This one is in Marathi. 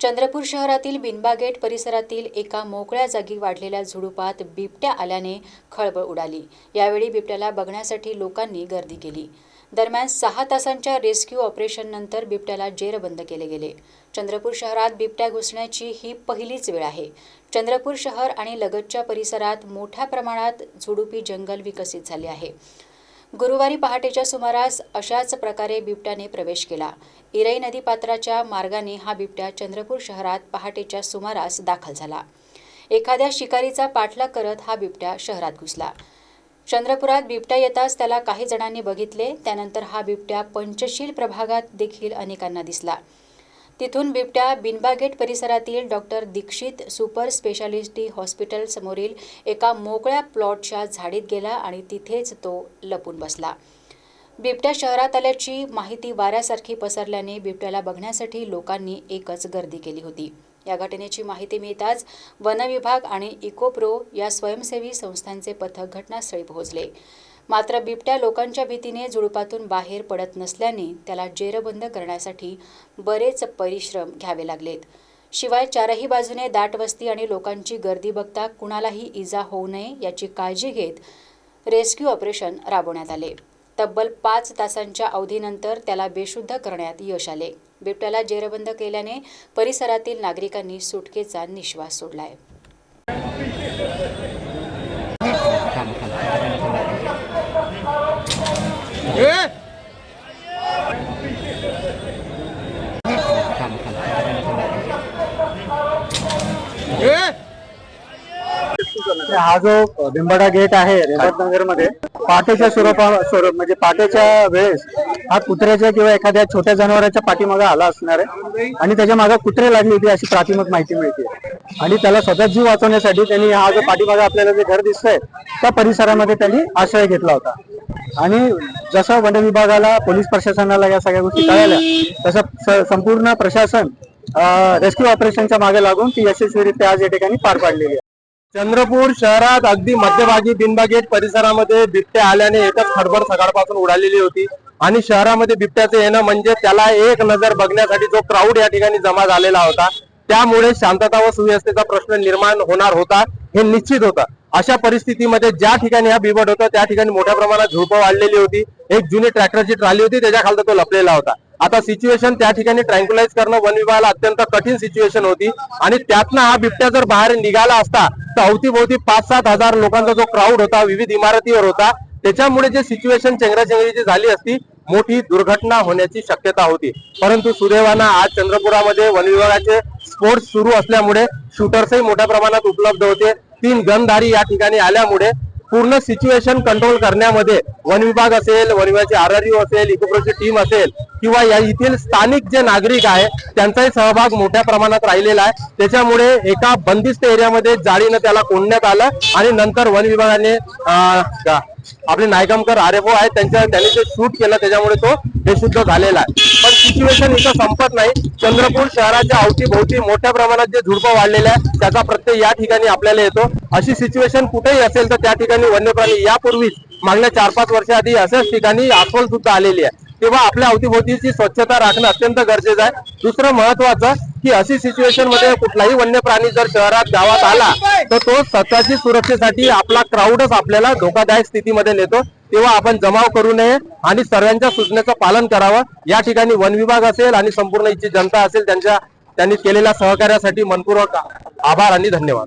चंद्रपूर शहरातील बिनबा गेट परिसरातील एका मोकळ्या जागी वाढलेल्या झुडुपात बिबट्या आल्याने खळबळ उडाली. यावेळी बिबट्याला बघण्यासाठी लोकांनी गर्दी केली. दरम्यान सहा तासांच्या रेस्क्यू ऑपरेशननंतर बिबट्याला जेरबंद केले गेले. चंद्रपूर शहरात बिबट्या घुसण्याची ही पहिलीच वेळ आहे. चंद्रपूर शहर आणि लगतच्या परिसरात मोठ्या प्रमाणात झुडुपी जंगल विकसित झाले आहे. गुरुवारी पहाटेच्या सुमारास अशाच प्रकारे बिबट्याने प्रवेश केला. इरई नदीपात्राच्या मार्गाने हा बिबट्या चंद्रपूर शहरात पहाटेच्या सुमारास दाखल झाला. एखाद्या शिकारीचा पाठलाग करत हा बिबट्या शहरात घुसला. चंद्रपुरात बिबट्या येताच त्याला काही जणांनी बघितले त्यानंतर हा बिबट्या पंचशील प्रभागात देखील अनेकांना दिसला. तिथून बिबट्या बिनबागेट परिसरातील doctor Dixit super speciality hospital समोरील एका मोकळ्या प्लॉटच्या झाडीत गेला आणि तिथेच तो लपून बसला. बिबट्या शहरात आल्याची माहिती वाऱ्यासारखी पसरल्याने बिबट्याला बघण्यासाठी लोकांनी एकच गर्दी केली होती. या घटनेची माहिती मिळताच वनविभाग आणि इकोप्रो या स्वयंसेवी संस्थांचे पथक घटनास्थळी पोहोचले. मात्र बिबट्या लोकांच्या भीतीने झुडपातून बाहेर पडत नसल्याने त्याला जेरबंद करण्यासाठी बरेच परिश्रम घ्यावे लागलेत. शिवाय चारही बाजूने दाट वस्ती आणि लोकांची गर्दी बघता कुणालाही इजा होऊ नये याची काळजी घेत रेस्क्यू ऑपरेशन राबवण्यात आले. तब्बल पाच तासांच्या अवधीनंतर त्याला बेशुद्ध करण्यात यश आले. बिबट्याला जेरबंद केल्याने परिसरातील नागरिकांनी सुटकेचा निश्वास सोडलाय. हा जो भिंबाडा गेट आहे रेवतनगरमध्ये पहाटेच्या स्वरूपा स्वरूप म्हणजे पाठेच्या वेळेस हा कुत्र्याच्या किंवा एखाद्या छोट्या जनावरांच्या पाठीमागे आला असणार आहे. आणि त्याच्यामागे कुत्रे लागली होती अशी प्राथमिक माहिती मिळते. आणि त्याला स्वतः जीव वाचवण्यासाठी त्यांनी हा जो पाठीमागे आपल्याला जे घर दिसतंय त्या परिसरामध्ये त्यांनी आश्रय घेतला होता. आणि जसं वन विभागाला पोलीस प्रशासनाला या सगळ्या गोष्टी कळाल्या तसं संपूर्ण प्रशासन रेस्क्यू ऑपरेशनच्या मागे लागून ती यशस्वीरित्या आज या ठिकाणी पार पाडलेली आहे. चंद्रपूर शहरात अगदी मध्यभागी बिनबा गेट परिसरामध्ये बिबट्या आल्याने एकच खडबड सकाळपासून उडालेली होती. आणि शहरामध्ये बिबट्याचं येणं म्हणजे त्याला एक नजर बघण्यासाठी जो क्राऊड या ठिकाणी जमा झालेला होता. त्यामुळे शांतता व सुव्यवस्थेचा प्रश्न निर्माण होणार होता हे निश्चित होतं. अशा परिस्थितीमध्ये ज्या ठिकाणी हा बिबट होता त्या ठिकाणी मोठ्या प्रमाणात झुडपं वाढलेली होती. एक जुनी ट्रॅक्टरची ट्राली होती त्याच्याखालत तो लपलेला होता. आता सिच्युएशन त्या ठिकाणी ट्रँक्युलाइज करणं वन विभागाला अत्यंत कठीण सिच्युएशन होती. आणि त्यातनं हा बिबट्या जर बाहेर निघाला असता फक्त अवतीभोवती पाच सात हजार लोकांचा जो क्राऊड होता विविध इमारतीवर होता त्याच्यामुळे जे सिच्युएशन चेंगराचेंगरीची झाली असती मोठी दुर्घटना होण्याची शक्यता होती. परंतु सुदैवानं आज चंद्रपुरामध्ये वन विभागाचे स्पोर्ट्स सुरू असल्यामुळे शूटर्सही मोठ्या प्रमाणात उपलब्ध होते. तीन गनधारी या ठिकाणी आल्यामुळे पूर्ण सिच्युएशन कंट्रोल करण्यामध्ये वन विभाग असेल वन विभागाचे आरआरयू असेल इकोप्रोची टीम असेल किंवा या येथील स्थानिक जे नागरिक आहे त्यांचाही सहभाग मोठ्या प्रमाणात राहिलेला आहे. त्याच्यामुळे एका बंदिस्त एरियामध्ये जाळीनं त्याला कोंडण्यात आलं आणि नंतर वन विभागाने आपले नायकमकर आर एफ ओ आहेत त्यांच्या त्यांनी जे शूट केलं त्याच्यामुळे तो बेशुद्ध झालेला आहे. पण सिच्युएशन इथं संपत नाही. चंद्रपूर शहराच्या अवतीभोवती मोठ्या प्रमाणात जे झुडपं वाढलेले आहे त्याचा प्रत्यय या ठिकाणी आपल्याला येतो. अशी सिच्युएशन कुठेही असेल तर त्या ठिकाणी वन्य प्राणी यापूर्वीच मागल्या चार पाच वर्षाआधी अशाच ठिकाणी अस्वल सुद्धा आलेली आहे. तेव्हा आपल्या अवतीभोवतीची स्वच्छता राखणं अत्यंत गरजेचं आहे. दुसरं महत्वाचं की अशी सिच्युएशनमध्ये कुठलाही वन्य प्राणी जर शहरात गावात आला तर तो स्वतःची सुरक्षेसाठी आपला क्राऊडच आपल्याला धोकादायक स्थितीमध्ये नेतो. तेव्हा आपण जमाव करू नये आणि सर्वांच्या सूचनेचं पालन करावं. या ठिकाणी वन विभाग असेल आणि संपूर्ण इच्छित जनता असेल त्यांच्या त्यांनी केलेल्या सहकार्यासाठी मनपूर्वक आभार आणि धन्यवाद.